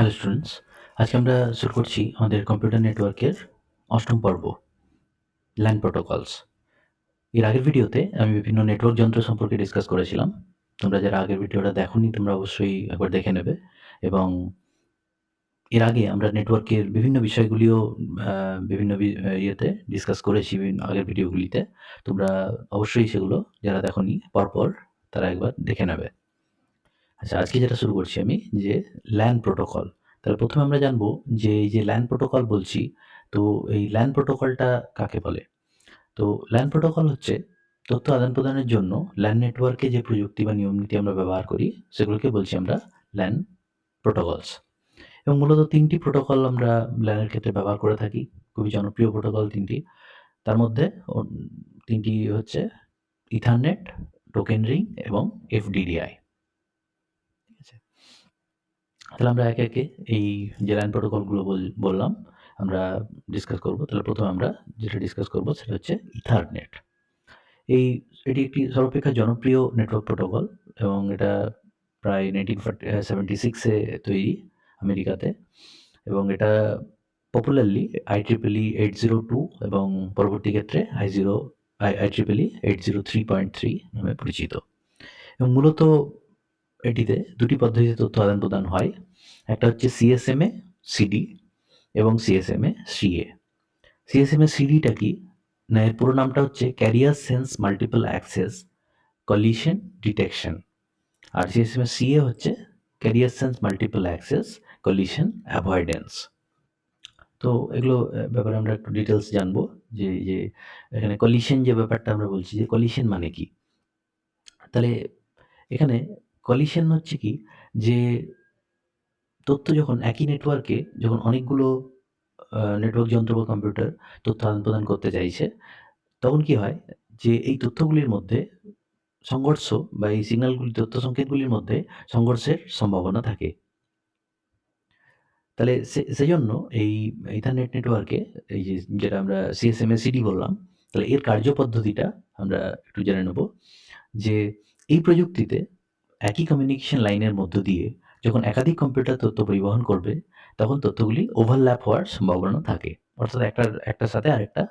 Hello students আজকে আমরা শুরু করছি আমাদের কম্পিউটার নেটওয়ার্কের অষ্টম পর্ব ল্যান্ড প্রোটোকলস এর আগের ভিডিওতে আমি বিভিন্ন নেটওয়ার্ক যন্ত্র সম্পর্কে ডিসকাস করেছিলাম। তোমরা যারা আগের ভিডিওটা দেখোনি, তোমরা অবশ্যই একবার দেখে নেবে। এবং এর আগে আমরা নেটওয়ার্কের বিভিন্ন বিষয়গুলিও বিভিন্ন ইয়েতে ডিসকাস করেছি আগের ভিডিওগুলিতে। তোমরা অবশ্যই সেগুলো যারা দেখোনি, পরপর তারা একবার দেখে নেবে। আচ্ছা আজকে যেটা শুরু করছি আমি, যে ল্যান প্রোটোকল তাহলে প্রথমে আমরা জানব যে এই যে ল্যান প্রোটোকল বলছি, তো এই ল্যান প্রোটোকলটা কাকে বলে? তো ল্যান প্রোটোকল হচ্ছে তথ্য আদান প্রদানের জন্য ল্যান নেটওয়ার্কে যে প্রযুক্তি বা নিয়ম নীতি আমরা ব্যবহার করি, সেগুলোকে বলছি আমরা ল্যান প্রোটোকলস এবং মূলত তিনটি প্রোটোকল আমরা ল্যানের ক্ষেত্রে ব্যবহার করে থাকি, খুবই জনপ্রিয় প্রোটোকল তিনটি। তার মধ্যে তিনটি হচ্ছে ইথারনেট টোকেন রিং এবং এফডিডিআই তাহলে আমরা একে একে এই যে লাইন প্রোটোকলগুলো বল- বললাম, আমরা ডিসকাস করব। তাহলে প্রথমে আমরা যেটা ডিসকাস করব সেটা হচ্ছে ইথারনেট এই, এটি একটি সর্বাপেক্ষা জনপ্রিয় নেটওয়ার্ক প্রোটোকল এবং এটা প্রায় নাইনটিন সেভেন্টি সিক্সে তৈরি আমেরিকাতে এবং এটা popularly I triple E eight zero two এবং পরবর্তী ক্ষেত্রে I zero I I triple E eight zero three point three নামে পরিচিত। এবং মূলত এটিতে দুটি পদ্ধতিতে তথ্য আদান প্রদান হয়। একটা হচ্ছে সিএসএমএ সিডি এবং সিএসএমএ সিএ সিএসএমএ সিডিটা কি? না, এর পুরো নামটা হচ্ছে carrier sense multiple access collision detection আর সিএসএমএ সিএ হচ্ছে carrier sense multiple access collision avoidance তো এগুলো ব্যাপারে আমরা একটু ডিটেলস জানব যে যে এখানে কলিশন যে ব্যাপারটা আমরা বলছি, যে কলিশন মানে কি? তাহলে এখানে কলিশন হচ্ছে কি? যে তথ্য যখন একই নেটওয়ার্কে যখন অনেকগুলো নেটওয়ার্ক যন্ত্র বা কম্পিউটার তথ্য আদান প্রদান করতে চাইছে, তখন কি হয়? যে এই তথ্যগুলির মধ্যে সংঘর্ষ বা এই সিগন্যালগুলি তথ্য সংকেতগুলির মধ্যে সংঘর্ষের সম্ভাবনা থাকে। তাহলে সেজন্য এই ইথারনেট নেটওয়ার্কে এই যে যেটা আমরা সিএসএমএ সিডি বললাম, তাহলে এর কার্যপদ্ধতিটা আমরা একটু জেনে নেব। যে এই প্রযুক্তিতে একই কমিউনিকেশন লাইনের মধ্য দিয়ে যখন একাধিক কম্পিউটার তথ্য পরিবহন করবে, তখন তথ্যগুলি ওভারল্যাপ হওয়ার সম্ভাবনা থাকে। অর্থাৎ একটার একটার সাথে আরেকটা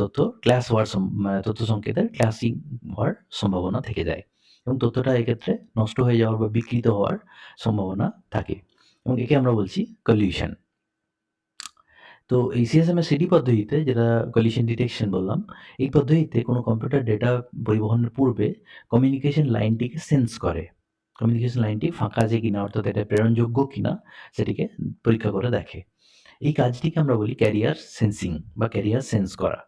তথ্য ক্লাস হওয়ার মানে তথ্য সংকেতের ক্লাসিং হওয়ার সম্ভাবনা থেকে যায় এবং তথ্যটা এক্ষেত্রে নষ্ট হয়ে যাওয়ার বা বিকৃত হওয়ার সম্ভাবনা থাকে। এবং একে আমরা বলছি কলিউশন তো এই সিএসএমএস সিডি পদ্ধতিতে যেটা কলিশন ডিটেকশন বললাম, এই পদ্ধতিতে কোনো কম্পিউটার ডেটা পরিবহনের পূর্বে কমিউনিকেশন লাইনটিকে সেন্স করে। কমিউনিকেশন লাইনটি ফাঁকা আছে কিনা, অর্থাৎ এটা প্রেরণযোগ্য কিনা, সেটিকে পরীক্ষা করে দেখে। এই কাজটিকে আমরা বলি ক্যারিয়ার সেন্সিং বা ক্যারিয়ার সেন্স করা।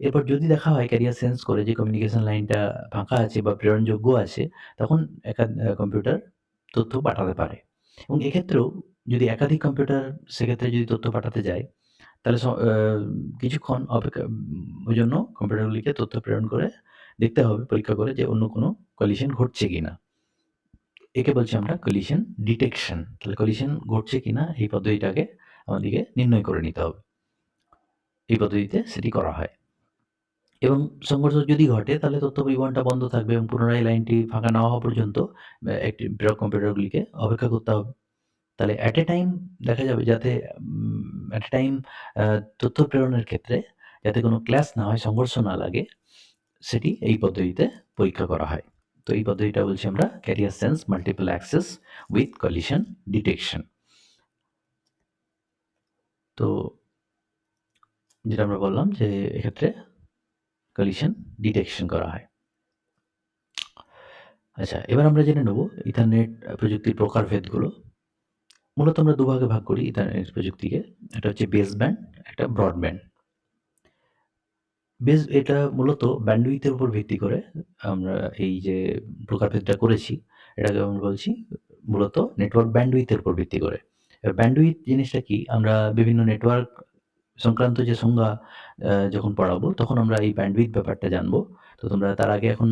এরপর যদি দেখা হয় ক্যারিয়ার সেন্স করে যে কমিউনিকেশন লাইনটা ফাঁকা আছে বা প্রেরণযোগ্য আছে, তখন একা কম্পিউটার তথ্য পাঠাতে পারে। এবং এক্ষেত্রেও যদি একাধিক কম্পিউটার সেক্ষেত্রে যদি তথ্য পাঠাতে যায় তাহলে কিছুক্ষণ অপেক্ষা ওই জন্য কম্পিউটারগুলিকে তথ্য প্রেরণ করে দেখতে হবে, পরীক্ষা করে যে অন্য কোনো কলিশন ঘটছে কি না একে বলছি আমরা কলিশন ডিটেকশন তাহলে কলিশন ঘটছে কি না এই পদ্ধতিটাকে আমাদেরকে নির্ণয় করে নিতে হবে। এই পদ্ধতিতে সেটি করা হয়। এবং সংঘর্ষ যদি ঘটে, তাহলে তথ্য পরিবহনটা বন্ধ থাকবে এবং পুনরায় লাইনটি ফাঁকা না হওয়া পর্যন্ত একটি বৃহৎ কম্পিউটারগুলিকে অপেক্ষা করতে হবে। তাহলে অ্যাট এ টাইম দেখা যাবে যাতে অ্যাট এ টাইম তথ্য প্রেরণের ক্ষেত্রে যাতে কোনো ক্লাস না হয়, সংঘর্ষ না লাগে, সেটি এই পদ্ধতিতে পরীক্ষা করা হয়। তো এই পদ্ধতিটা বলছি আমরা carrier sense multiple access with collision detection তো যেটা আমরা বললাম যে এক্ষেত্রে কলিশন ডিটেকশন করা হয়। আচ্ছা এবার আমরা জেনে নেব ইথারনেট প্রযুক্তির প্রকারভেদগুলো মূলত আমরা দুভাগে ভাগ করি ইথারনেট প্রযুক্তিকে। একটা হচ্ছে বেস ব্যান্ড একটা ব্রডব্যান্ড বেস এটা মূলত ব্যান্ডউইথের উপর ভিত্তি করে আমরা এই যে প্রকারভেদটা করেছি, এটাকে আমরা বলছি মূলত নেটওয়ার্ক ব্যান্ডউইথের উপর ভিত্তি করে। ব্যান্ডউইথ জিনিসটা কি? আমরা বিভিন্ন নেটওয়ার্ক সংক্রান্ত যে সংজ্ঞা যখন পড়াবো, তখন আমরা এই ব্যান্ডউইথ ব্যাপারটা জানব। তো তোমরা তার আগে এখন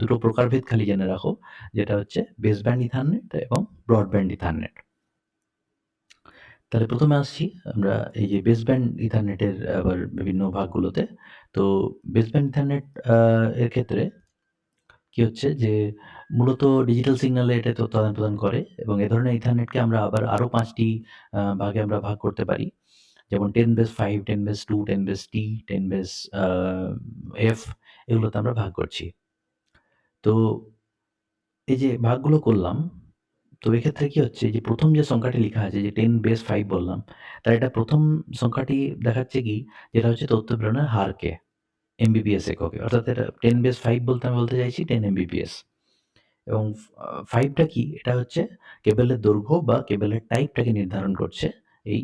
দুটো প্রকারভেদ খালি জেনে রাখো, যেটা হচ্ছে বেস ব্যান্ড ইথারনেট এবং ব্রডব্যান্ড ইথারনেট তাহলে প্রথমে আসছি আমরা এই যে বেসব্যান্ড ইথারনেটের আবার বিভিন্ন ভাগগুলোতে তো বেস ব্যান্ড ইথারনেট এর ক্ষেত্রে কি হচ্ছে যে মূলত ডিজিটাল সিগন্যালে এটা তথ্য আদান-প্রদান করে এবং এ ধরনের ইথারনেটকে আমরা আবার আরও পাঁচটি ভাগে আমরা ভাগ করতে পারি। যেমন ten base 5, 10 base two ten base T ten base F এগুলোতে আমরা ভাগ করছি। তো এই যে ভাগগুলো করলাম, তো এক্ষেত্রে কি হচ্ছে যে প্রথম যে সংখ্যাটি লেখা আছে যে 10 বেস 5 বললাম, তার এটা প্রথম সংখ্যাটি দেখাচ্ছে কি যেটা হচ্ছে তথ্য প্রেরণের হারকে এমবিপিএস এককে। অর্থাৎ এটা 10 বেস 5 বলতে আমি বলতে চাইছি 10 এমবিপিএস এবং আ 5 টা কি? এটা হচ্ছে কেবলের দৈর্ঘ্য বা কেবলের টাইপটাকে নির্ধারণ করছে এই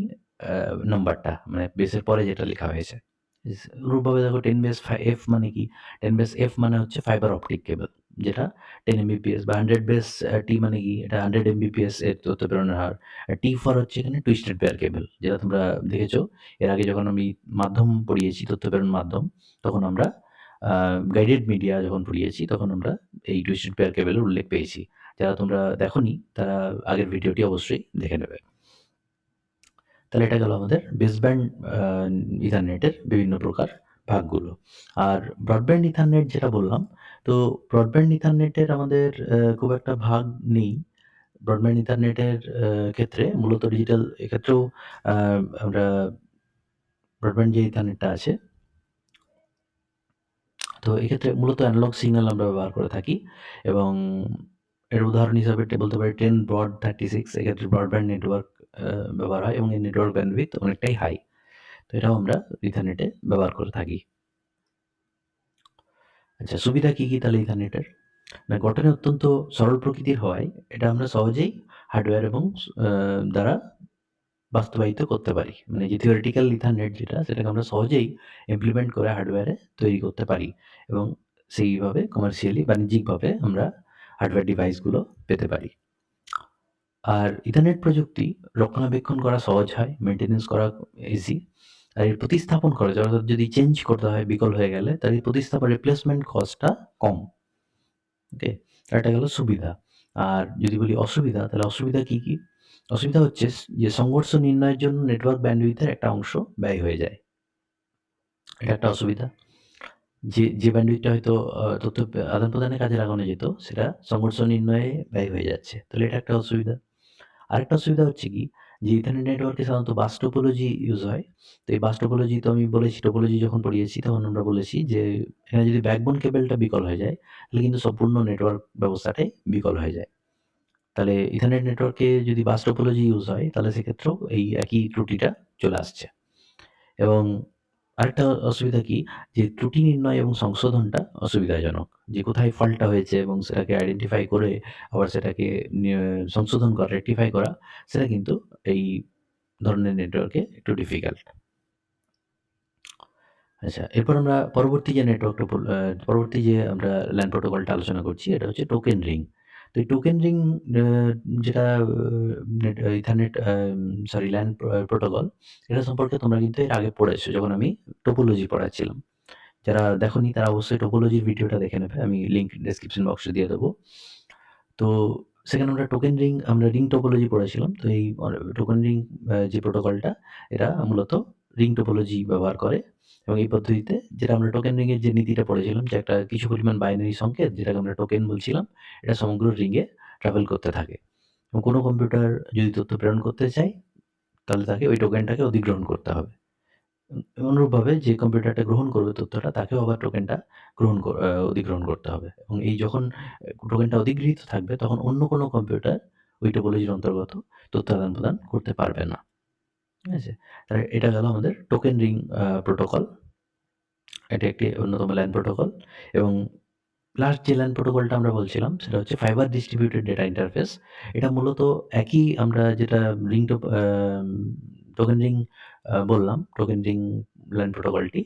নাম্বারটা মানে বেসের পরে যেটা লেখা হয়েছে। ইস অনুরূপভাবে দেখো 10 বেস ফা F মানে কি? 10 বেস F মানে হচ্ছে ফাইবার অপটিক কেবল যেটা 10 এমবিপিএস বা 100 বেস T মানে কি? এটা 100 এমবিপিএস এর তথ্য প্রেরণের হার। T ফর হচ্ছে এখানে টুইস্টেড পেয়ার কেবল যেটা তোমরা দেখেছ এর আগে যখন আমি মাধ্যম পড়িয়েছি, তথ্য প্রেরণ মাধ্যম, তখন আমরা গাইডেড মিডিয়া যখন পড়িয়েছি, তখন আমরা এই টুইস্টেড পেয়ার কেবলের উল্লেখ পেয়েছি। যারা তোমরা দেখোনি, তারা আগের ভিডিওটি অবশ্যই দেখে নেবে। তাহলে এটা গেল আমাদের বেসব্যান্ড ইথারনেটের বিভিন্ন প্রকার ভাগগুলো। আর ব্রডব্যান্ড ইথারনেট যেটা বললাম, তো ব্রডব্যান্ড ইথারনেটের আমাদের খুব একটা ভাগ নেই। ব্রডব্যান্ড ইন্টারনেটের ক্ষেত্রে মূলত ডিজিটাল এক্ষেত্রেও আমরা ব্রডব্যান্ড যে ইথারনেটটা আছে তো এক্ষেত্রে মূলত অ্যানালগ সিগন্যাল আমরা ব্যবহার করে থাকি এবং এর উদাহরণ হিসাবে এটা বলতে পারি টেন ব্রড 36 এক্ষেত্রে ব্রডব্যান্ড নেটওয়ার্ক ব্যবহার হয় এবং এই নেটওয়ার্ক ব্যান্ডউইথ অনেকটাই হাই। তো এটাও আমরা ইথারনেটে ব্যবহার করে থাকি। আচ্ছা সুবিধা কী কী তাহলে ইথারনেটের? না, গঠনে অত্যন্ত সরল প্রকৃতির হওয়ায় এটা আমরা সহজেই হার্ডওয়্যার এবং দ্বারা বাস্তবায়িত করতে পারি। মানে যে থিওরিটিক্যাল ইথারনেট যেটা, সেটাকে আমরা সহজেই ইমপ্লিমেন্ট করে হার্ডওয়্যারে তৈরি করতে পারি এবং সেইভাবে কমার্শিয়ালি বাণিজ্যিকভাবে আমরা হার্ডওয়্যার ডিভাইসগুলো পেতে পারি। আর ইথারনেট প্রযুক্তি রক্ষণাবেক্ষণ করা সহজ হয়, মেইনটেন্যান্স করা ইজি। আর এর প্রতিস্থাপন খরচ অর্থাৎ যদি চেঞ্জ করতে হয় বিকল হয়ে গেলে তার এই প্রতিস্থাপন রিপ্লেসমেন্ট কস্টটা কম। ওকে? এটা গেল সুবিধা। আর যদি বলি অসুবিধা তাহলে অসুবিধা কি, কি? অসুবিধা হচ্ছে যে সংঘর্ষ নির্ণয়ের জন্য নেটওয়ার্ক ব্যান্ডউইথের একটা অংশ ব্যয় হয়ে যায়। এটা একটা অসুবিধা। যে, যে ব্যান্ডউইথটা হয়তো তথ্য আদান-প্রদানের কাজে লাগানো যেত সেটা সংঘর্ষ নির্ণয়ে ব্যয় হয়ে যাচ্ছে। তাহলে এটা একটা অসুবিধা। আরেকটা অসুবিধা হচ্ছে কি যে ইথারনেট নেটওয়ার্কে সাধারণত বাস টোপোলজি ইউজ হয়। তো এই বাস টোপোলজি তো আমি বলেছি টোপোলজি যখন পড়িয়েছি তখন আমরা বলেছি যে এখানে যদি ব্যাকবোন কেবেলটা বিকল হয়ে যায় তাহলে কিন্তু সম্পূর্ণ নেটওয়ার্ক ব্যবস্থাটাই বিকল হয়ে যায়। তাহলে ইথারনেট নেটওয়ার্কে যদি বাস টোপোলজি ইউজ হয় তাহলে সেক্ষেত্রেও এই একই ত্রুটিটা চলে আসছে। এবং আরেকটা অসুবিধা কি যে ত্রুটি নির্ণয় এবং সংশোধনটা অসুবিধাজনক। যে কোথায় ফল্টটা হয়েছে এবং সেটাকে আইডেন্টিফাই করে আবার সেটাকে সংশোধন করা, রেক্টিফাই করা সেটা কিন্তু এই ধরনের নেটওয়ার্কে একটু ডিফিকাল্ট। আচ্ছা এরপর আমরা পরবর্তী যে নেটওয়ার্কটা পরবর্তী যে আমরা ল্যান প্রোটোকলটা আলোচনা করছি এটা হচ্ছে টোকেন রিং। তো এই টোকেন রিং যেটা net ethernet sorry LAN protocol এটা সম্পর্কে তোমরা কিন্তু এর আগে পড়েছো যখন আমি টোপোলজি পড়াচ্ছিলাম। যারা দেখোনি তারা অবশ্যই টোপোলজির ভিডিওটা দেখে নেবে। আমি লিঙ্ক ডেসক্রিপশন বক্সে দিয়ে দেবো। তো সেখানে আমরা টোকেন রিং আমরা রিং টোপোলজি পড়েছিলাম। তো এই টোকেন রিং যে প্রোটোকলটা এটা মূলত রিং টোপোলজি ব্যবহার করে এবং এই পদ্ধতিতে যেটা আমরা টোকেন রিং এর যে নীতিটা পড়েছিলাম যে একটা কিছু পরিমাণ বাইনারি সংকেত যেটাকে আমরা টোকেন বলছিলাম, এটা সমগ্র রিংয়ে ট্রাভেল করতে থাকে। এবং কোনো কম্পিউটার যদি তথ্য প্রেরণ করতে চায় তাহলে তাকে ওই টোকেনটাকে অধিগ্রহণ করতে হবে। অনুরূপভাবে যে কম্পিউটারটা গ্রহণ করবে তথ্যটা তাকেও আবার টোকেনটা গ্রহণ অধিগ্রহণ করতে হবে। এবং এই যখন টোকেনটা অধিগৃহীত থাকবে তখন অন্য কোনো কম্পিউটার ওই টোপোলজির অন্তর্গত তথ্য আদান-প্রদান করতে পারবে না। ঠিক আছে? তাহলে এটা গেল আমাদের টোকেন রিং প্রোটোকল। এটা একটি অন্যতম ল্যান প্রোটোকল এবং লাস্ট যে ল্যান প্রোটোকলটা আমরা বলছিলাম সেটা হচ্ছে ফাইবার ডিস্ট্রিবিউটেড ডেটা ইন্টারফেস। এটা মূলত একই আমরা যেটা রিং টোকেন রিং বললাম, টোকেন রিং ল্যান প্রোটোকলটি।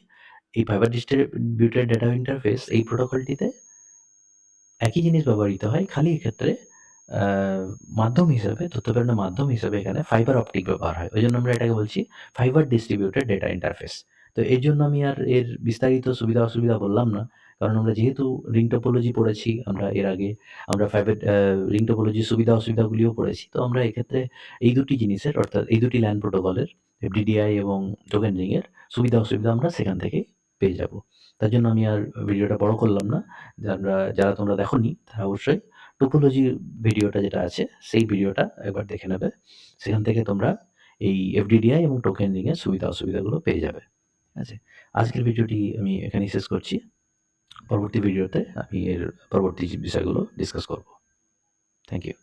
এই ফাইবার ডিস্ট্রিবিউটেড ডেটা ইন্টারফেস এই প্রোটোকলটিতে একই জিনিস ব্যবহৃত হয়। খালি এক্ষেত্রে মাধ্যম হিসেবে তথ্য প্রেরণের মাধ্যম হিসেবে এখানে ফাইবার অপটিক ব্যবহার হয়। ওই জন্য আমরা এটাকে বলছি ফাইবার ডিস্ট্রিবিউটেড ডেটা ইন্টারফেস। তো এর জন্য আমি আর এর বিস্তারিত সুবিধা-অসুবিধা বললাম না। কারণ আমরা যেহেতু রিং টোপোলজি পড়েছি আমরা এর আগে, আমরা ফাইবার রিং টোপোলজির সুবিধা-অসুবিধাগুলিও পড়েছি। তো আমরা এক্ষেত্রে এই দুটি জিনিসের অর্থাৎ এই দুটি ল্যান্ড প্রোটোকলের এফডিডিআই এবং টোকেন রিং এর সুবিধা-অসুবিধা আমরা সেখান থেকেই পেয়ে যাব তার জন্য আমি আর ভিডিওটা বড় করলাম না যারা যারা তোমরা দেখো নি তারা অবশ্যই টোপোলজি ভিডিওটা যেটা আছে, সেই ভিডিওটা একবার দেখে নেবে। সেখান থেকে তোমরা এই এফডিডিআই এবং টোকেনিংয়ের সুবিধা অসুবিধাগুলো পেয়ে যাবে। আছে? আজকের ভিডিওটি আমি এখানে শেষ করছি। পরবর্তী ভিডিওতে আমি এর পরবর্তী বিষয়গুলো ডিসকাস করব। Thank you